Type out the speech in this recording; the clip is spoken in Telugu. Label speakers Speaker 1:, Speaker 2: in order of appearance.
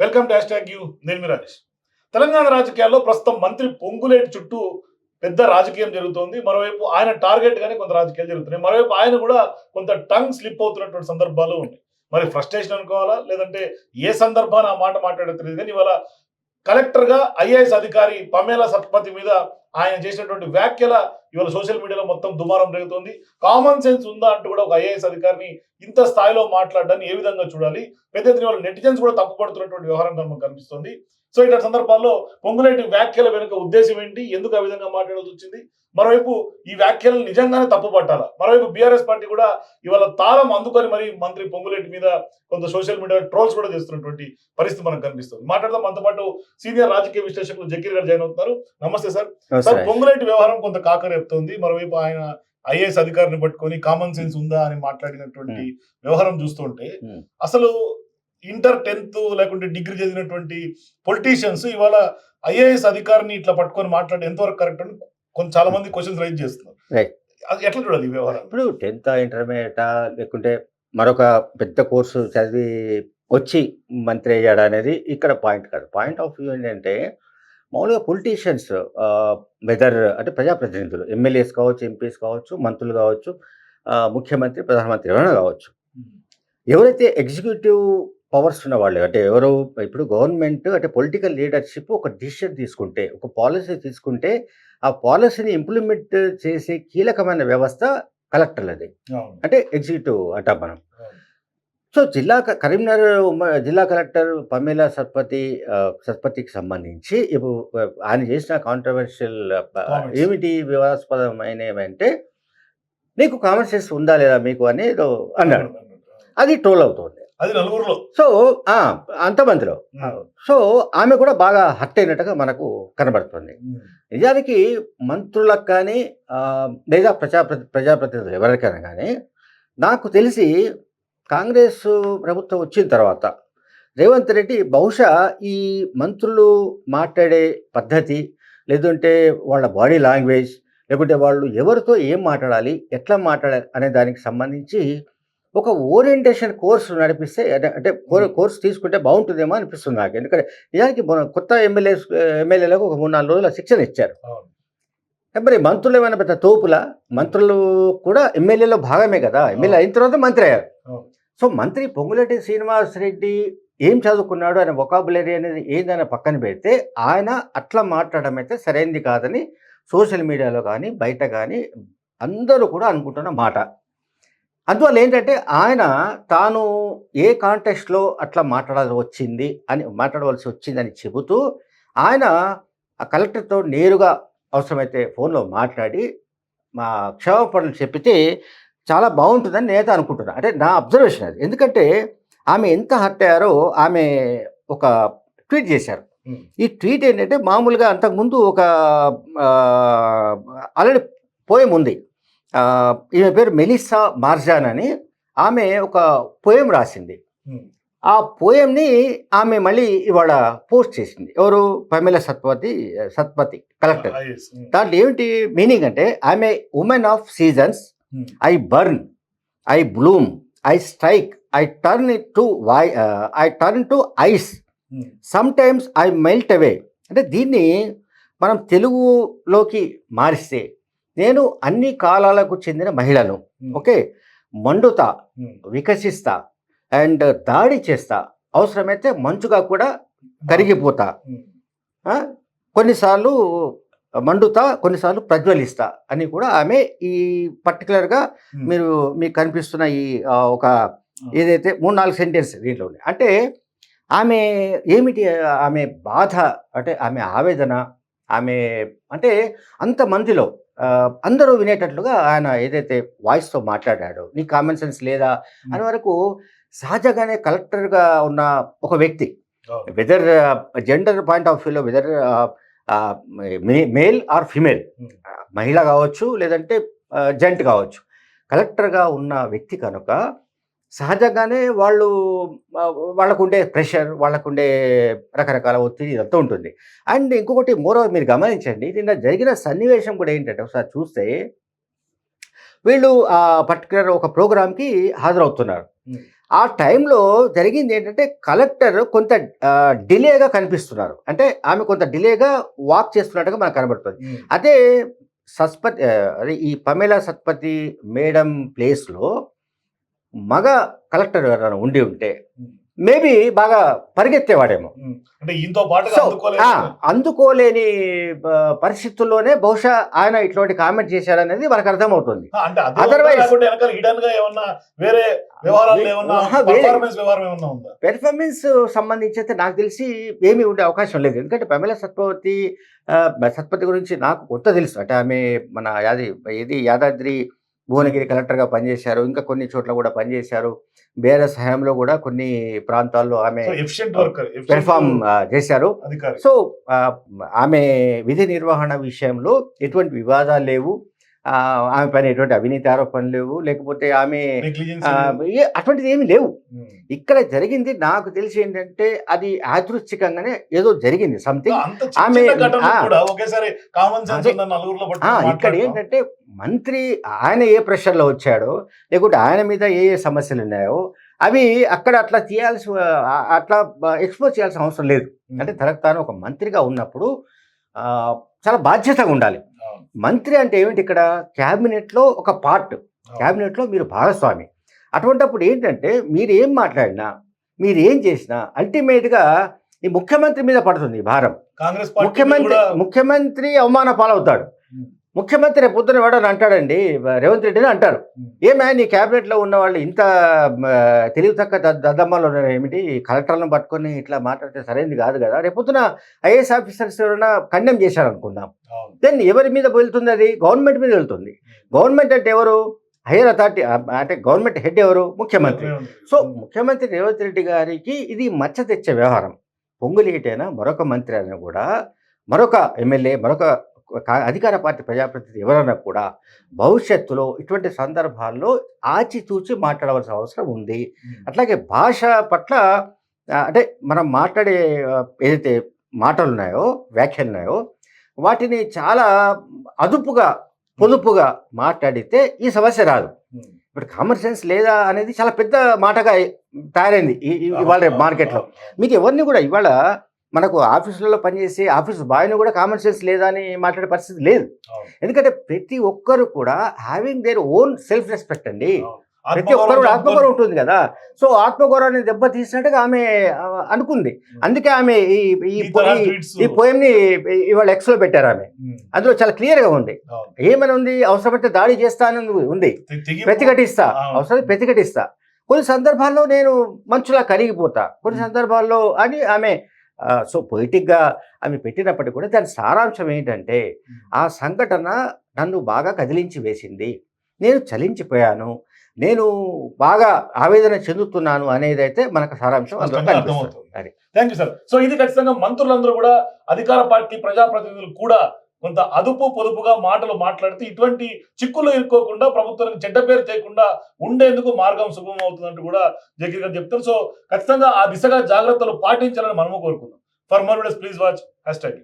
Speaker 1: Welcome to hashtag U నేను మీ రాజేష్. తెలంగాణ రాజకీయాల్లో ప్రస్తుతం మంత్రి పొంగులేటి చుట్టూ పెద్ద రాజకీయం జరుగుతోంది. మరోవైపు ఆయన టార్గెట్ గానే కొంత రాజకీయాలు జరుగుతున్నాయి. మరోవైపు ఆయన కూడా కొంత టంగ్ స్లిప్ అవుతున్నటువంటి సందర్భాలు ఉన్నాయి. మరి ఫ్రస్ట్రేషన్ అనుకోవాలా? లేదంటే ఏ సందర్భాన్ని ఆ మాట మాట్లాడో తెలియదు. కానీ ఇవాళ కలెక్టర్గా ఐఏఎస్ అధికారి పమేలా సత్పతి మీద ఆయన చేసినటువంటి వ్యాఖ్యల ఇవాళ సోషల్ మీడియాలో మొత్తం దుమారం జరుగుతుంది కామన్ సెన్స్ ఉందా అంటూ కూడా ఒక ఐఏఎస్ అధికారిని ఇంత స్థాయిలో మాట్లాడడాన్ని ఏ విధంగా చూడాలి? పెద్ద ఎత్తున వాళ్ళ నెటిజన్స్ కూడా తప్పుపడుతున్నటువంటి వ్యవహారం మనకు కనిపిస్తుంది. సో ఇట్లాంటి సందర్భాల్లో పొంగులేటి వ్యాఖ్యల వెనుక ఉద్దేశం ఏంటి? ఎందుకు ఆ విధంగా మాట్లాడాల్సి వచ్చింది? మరోవైపు ఈ వ్యాఖ్యలు నిజంగానే తప్పు పట్టాలా మరోవైపు బీఆర్ఎస్ పార్టీ కూడా ఇవాళ తాళం అందుకొని మరి మంత్రి పొంగులేటి మీద కొంత సోషల్ మీడియా ట్రోల్స్ కూడా చేస్తున్నటువంటి పరిస్థితి మనకు కనిపిస్తుంది. మాట్లాడదాం. మనతో పాటు సీనియర్ రాజకీయ విశ్లేషకులు జకీర్ గారు జాయిన్ అవుతున్నారు. నమస్తే సార్. సార్ పొంగులేటి వ్యవహారం కొంత కాకరేపుతోంది. మరోవైపు ఆయన ఐఏఎస్ అధికారిని పట్టుకొని కామన్ సెన్స్ ఉందా అని మాట్లాడినటువంటి వ్యవహారం చూస్తుంటే. అసలు ఇంటర్ టెన్త్ లేకుంటే డిగ్రీ చదివినటువంటి పొలిటీషియన్స్ ఇవాళ ఐఏఎస్ అధికారిని ఇట్లా పట్టుకొని మాట్లాడి ఎంతవరకు కరెక్ట్ అని కొంత చాలా మంది క్వశ్చన్స్ రైజ్ చేస్తున్నారు. ఎట్లా చూడాలి వ్యవహారం
Speaker 2: ఇప్పుడు టెన్త్ ఇంటర్మీడియటా లేకుంటే మరొక పెద్ద కోర్సు చదివి వచ్చి మంత్రి అయ్యాడు అనేది ఇక్కడ పాయింట్ కాదు. పాయింట్ ఆఫ్ వ్యూ ఏంటంటే మామూలుగా పొలిటీషియన్స్ వెదర్ అంటే ప్రజాప్రతినిధులు ఎమ్మెల్యేస్ కావచ్చు ఎంపీస్ కావచ్చు మంత్రులు కావచ్చు ముఖ్యమంత్రి ప్రధానమంత్రి ఎవరైనా కావచ్చు. ఎవరైతే ఎగ్జిక్యూటివ్ పవర్స్ ఉన్న వాళ్ళు అంటే ఎవరు ఇప్పుడు గవర్నమెంట్ అంటే పొలిటికల్ లీడర్షిప్ ఒక డిసిషన్ తీసుకుంటే ఒక పాలసీ తీసుకుంటే ఆ పాలసీని ఇంప్లిమెంట్ చేసే కీలకమైన వ్యవస్థ కలెక్టర్లది. అంటే ఎగ్జిక్యూటివ్ అంటాం మనం. సో జిల్లా కరీంనగర్ జిల్లా కలెక్టర్ పమేలా సత్పతి సత్పతికి సంబంధించి ఇప్పుడు ఆయన చేసిన కాంట్రవర్షియల్. ఏమిటి వివాదాస్పదమైనవంటే నీకు కామన్ సెన్స్ ఉందా లేదా మీకు అని ఏదో అన్నాడు అది ట్రోల్ అవుతుంది
Speaker 1: అది నలుగురులో.
Speaker 2: సో అంతమందిలో. సో ఆమె కూడా బాగా హర్ట్ అయినట్టుగా మనకు కనబడుతుంది. నిజానికి మంత్రులకు కానీ లేదా ప్రజాప్రతి ప్రజాప్రతినిధులు ఎవరికైనా కానీ నాకు తెలిసి కాంగ్రెస్ ప్రభుత్వం వచ్చిన తర్వాత రేవంత్ రెడ్డి బహుశా ఈ మంత్రులు మాట్లాడే పద్ధతి లేదంటే వాళ్ళ బాడీ లాంగ్వేజ్ లేకుంటే వాళ్ళు ఎవరితో ఏం మాట్లాడాలి ఎట్లా మాట్లాడాలి అనే దానికి సంబంధించి ఒక ఓరియంటేషన్ కోర్సు నడిపిస్తే అంటే అంటే కోర్- కోర్సు తీసుకుంటే బాగుంటుందేమో అనిపిస్తుంది నాకు. ఎందుకంటే నిజానికి మన కొత్త ఎమ్మెల్యే ఎమ్మెల్యేలకు ఒక మూడు నాలుగు రోజుల శిక్షణ ఇచ్చారు. మరి మంత్రులు ఏమైనా పెద్ద తోపుల? మంత్రులు కూడా ఎమ్మెల్యేలో భాగమే కదా. ఎమ్మెల్యే అయిన తర్వాత మంత్రి అయ్యారు. సో మంత్రి పొంగులేటి శ్రీనివాస్ రెడ్డి ఏం చదువుకున్నాడు అనే వొకాబులరీ అనేది ఏదైనా పక్కన పెడితే ఆయన అట్లా మాట్లాడడం అయితే సరైనది కాదని సోషల్ మీడియాలో కానీ బయట కానీ అందరూ కూడా అనుకుంటున్న మాట. అందువల్ల ఏంటంటే ఆయన తాను ఏ కాంటెక్స్ట్లో అట్లా మాట్లాడాల్సి వచ్చింది అని మాట్లాడవలసి వచ్చిందని చెబుతూ ఆయన ఆ కలెక్టర్తో నేరుగా అవసరమైతే ఫోన్లో మాట్లాడి మా క్షమాపణలు చెప్పితే చాలా బాగుంటుందని నేనైతే అనుకుంటున్నాను అంటే నా అబ్జర్వేషన్ అది. ఎందుకంటే ఆమె ఎంత హర్ట్ అయ్యారో ఆమె ఒక ట్వీట్ చేశారు. ఈ ట్వీట్ ఏంటంటే మామూలుగా అంతకుముందు ఒక ఆల్రెడీ పోయం ఉంది. ఈమె పేరు మెలిసా మార్జాన్ అని ఆమె ఒక పోయం రాసింది. ఆ పోయంని ఆమె మళ్ళీ ఇవాళ పోస్ట్ చేసింది ఎవరు పమేల సత్పతి సత్పతి కలెక్టర్. దాంట్లో ఏమిటి మీనింగ్ అంటే a women of seasons. I burn I bloom I strike I turn to why I turn to ice. Sometimes I melt away అంటే దీన్ని మనం తెలుగులోకి మారిస్తే నేను అన్ని కాలాలకు చెందిన మహిళను
Speaker 1: Hmm.
Speaker 2: ఓకే మండుతా
Speaker 1: Hmm.
Speaker 2: వికసిస్తా అండ్ దాడి చేస్తా అవసరమైతే మంచుగా కూడా కరిగిపోతా
Speaker 1: Hmm.
Speaker 2: ఆ? కొన్నిసార్లు మండుతా కొన్నిసార్లు ప్రజ్వలిస్తా అని కూడా ఆమె ఈ పర్టికులర్గా. మీరు మీకు కనిపిస్తున్న ఈ ఒక ఏదైతే మూడు నాలుగు సెంటెన్స్ దీంట్లో అంటే ఆమె ఏమిటి ఆమె బాధ అంటే ఆమె ఆవేదన ఆమె అంటే అంతమందిలో అందరూ వినేటట్లుగా ఆయన ఏదైతే వాయిస్తో మాట్లాడాడో నీ కామన్ సెన్స్ లేదా అని వరకు సహజంగానే కలెక్టర్గా ఉన్న ఒక వ్యక్తి. వెదర్ జెండర్ పాయింట్ ఆఫ్ వ్యూలో వెదర్ మేల్ ఆర్ ఫిమేల్. మహిళ కావచ్చు లేదంటే జెంట్ కావచ్చు కలెక్టర్గా ఉన్న వ్యక్తి కనుక సహజంగానే వాళ్ళు వాళ్ళకుండే ప్రెషర్ వాళ్ళకుండే రకరకాల ఒత్తిడి ఇదంతా ఉంటుంది అండ్ ఇంకొకటి మోరో మీరు గమనించండి నిన్న జరిగిన సన్నివేశం కూడా ఏంటంటే ఒకసారి చూస్తే వీళ్ళు ఆ పర్టికులర్ ఒక ప్రోగ్రామ్కి హాజరవుతున్నారు. ఆ టైంలో జరిగింది ఏంటంటే కలెక్టర్ కొంత డిలేగా కనిపిస్తున్నారు అంటే ఆమె కొంత డిలేగా వాక్ చేస్తున్నట్టుగా మనకు కనబడుతుంది. అదే సత్పతి ఈ పమేలా సత్పతి మేడం ప్లేస్లో మగ కలెక్టర్ ఎవరైనా ఉండి ఉంటే. మేబీ బాగా పరిగెత్తేవాడేమో. అందుకోలేని పరిస్థితుల్లోనే బహుశా ఆయన ఇటువంటి కామెంట్ చేశారనేది మనకు అర్థమవుతుంది.
Speaker 1: ఆ, అంటే అది
Speaker 2: Otherwise-
Speaker 1: కాకుండా వెనకాల హిడెన్గా ఏమన్నా వేరే వ్యవహారాలు ఏమన్నా
Speaker 2: ఆహా, వేరే-
Speaker 1: పర్ఫార్మెన్స్
Speaker 2: సంబంధించి అయితే నాకు తెలిసి ఏమీ ఉండే అవకాశం లేదు. ఎందుకంటే పమేలా సత్పవతి సత్పతి గురించి నాకు కొత్త తెలుసు. అంటే ఆమె మన యాది ఇది యాదాద్రి భువనగిరి కలెక్టర్గా పనిచేశారు ఇంకా కొన్ని చోట్ల కూడా పనిచేశారు. బీఆర్ఎస్ హయాంలో కూడా కొన్ని ప్రాంతాల్లో ఆమె పెర్ఫామ్ చేశారు. సో ఆమె విధి నిర్వహణ విషయంలో ఎటువంటి వివాదాలు లేవు. ఆమె పైన ఎటువంటి అవినీతి ఆరోపణలు లేవు. లేకపోతే ఆమె అటువంటిది ఏమీ లేవు. ఇక్కడ జరిగింది నాకు తెలిసి ఏంటంటే అది యాదృచ్ఛికంగానే ఏదో జరిగింది. సంథింగ్ ఆమె- ఇక్కడ. ఏంటంటే మంత్రి ఆయన ఏ ప్రెషర్లో వచ్చాడో లేకుంటే ఆయన మీద ఏ ఏ సమస్యలు ఉన్నాయో అవి అక్కడ అట్లా చేయాల్సి ఆ, అట్లా ఎక్స్పోజ్ చేయాల్సిన అవసరం లేదు. అంటే తనకు తాను ఒక మంత్రిగా ఉన్నప్పుడు చాలా బాధ్యతగా ఉండాలి. మంత్రి అంటే ఏమిటి ఇక్కడ? క్యాబినెట్లో ఒక పార్ట్. క్యాబినెట్లో మీరు భాగస్వామి. అటువంటప్పుడు ఏంటంటే మీరు ఏం మాట్లాడినా మీరు ఏం చేసినా అల్టిమేట్గా ఈ ముఖ్యమంత్రి మీద పడుతుంది భారం.
Speaker 1: కాంగ్రెస్
Speaker 2: ముఖ్యమంత్రి ముఖ్యమంత్రి అవమాన పాలవుతాడు. ముఖ్యమంత్రి పొద్దున ఎవడని అంటాడండి? రేవంత్ రెడ్డిని అంటారు. ఏమే నీ క్యాబినెట్లో ఉన్న వాళ్ళు ఇంత తెలివి తక్క దద్దమ్మలు ఉన్నారు ఏమిటి? కలెక్టర్లను పట్టుకొని ఇట్లా మాట్లాడితే సరైనది కాదు కదా. రేపు పొద్దున ఐఏఎస్ ఆఫీసర్స్ ఎవరైనా ఖండం చేశారు
Speaker 1: అవును.
Speaker 2: దెన్ ఎవరి మీద వెళ్తుంది అది? గవర్నమెంట్ మీద వెళ్తుంది. గవర్నమెంట్ అంటే ఎవరు? హైయర్ అథారిటీ అంటే గవర్నమెంట్ హెడ్ ఎవరు? ముఖ్యమంత్రి. సో ముఖ్యమంత్రి రేవంత్ రెడ్డి గారికి ఇది మచ్చ తెచ్చే వ్యవహారం. పొంగులేటైనా మరొక మంత్రి అయినా కూడా మరొక ఎమ్మెల్యే మరొక అధికార పార్టీ ప్రజాప్రతినిధి ఎవరైనా కూడా భవిష్యత్తులో ఇటువంటి సందర్భాల్లో ఆచితూచి మాట్లాడవలసిన అవసరం ఉంది. అట్లాగే భాష పట్ల అంటే మనం మాట్లాడే ఏదైతే మాటలు ఉన్నాయో వ్యాఖ్యలు ఉన్నాయో వాటిని చాలా అదుపుగా పొదుపుగా మాట్లాడితే ఈ సమస్య రాదు. ఇప్పుడు కామన్ సెన్స్ లేదా అనేది చాలా పెద్ద మాటగా తయారైంది ఇవాళ మార్కెట్లో. మీకు ఎవరిని కూడా ఇవాళ మనకు ఆఫీసులలో పనిచేసే ఆఫీస్ బాయ్ని కూడా కామన్ సెన్స్ లేదా అని మాట్లాడే పరిస్థితి లేదు. ఎందుకంటే ప్రతి ఒక్కరు కూడా having their own self respect అండి. ప్రతి ఒక్కరు కూడా
Speaker 1: ఆత్మగౌరవం
Speaker 2: ఉంటుంది కదా. సో ఆత్మగౌరవాన్ని దెబ్బ తీసినట్టుగా ఆమె అనుకుంది. అందుకే ఆమె ఈ ఈ పోయంని ఇవాళ ఎక్స్లో పెట్టారు ఆమె. అందులో చాలా క్లియర్గా ఉంది. ఏమని ఉంది అవసరమైతే దాడి చేస్తానని ఉంది. ప్రతిఘటిస్తా. అవసరం ప్రతిఘటిస్తా. కొన్ని సందర్భాల్లో నేను మంచులా కరిగిపోతా. కొన్ని సందర్భాల్లో అని ఆమె సో పొయిటిక్గా ఆమె పెట్టినప్పటికీ కూడా దాని సారాంశం ఏంటంటే ఆ సంఘటన నన్ను బాగా కదిలించి వేసింది. నేను చలించిపోయాను. నేను బాగా ఆవేదన చెందుతున్నాను అనేది అయితే మనకు సారాంశం.
Speaker 1: అర్థమవుతుంది. Thank you sir. సో ఇది ఖచ్చితంగా మంత్రులందరూ కూడా అధికార పార్టీ ప్రజాప్రతినిధులు కూడా కొంత అదుపు పొదుపుగా మాటలు మాట్లాడితే ఇటువంటి చిక్కులు ఇరుక్కోకుండా ప్రభుత్వానికి చెడ్డ పేరు చేయకుండా ఉండేందుకు మార్గం సుగమం అవుతుందంటూ కూడా జగన్ గారు చెప్తారు సో ఖచ్చితంగా ఆ దిశగా జాగ్రత్తలు పాటించాలని మనము కోరుకుందాం for more please watch hashtag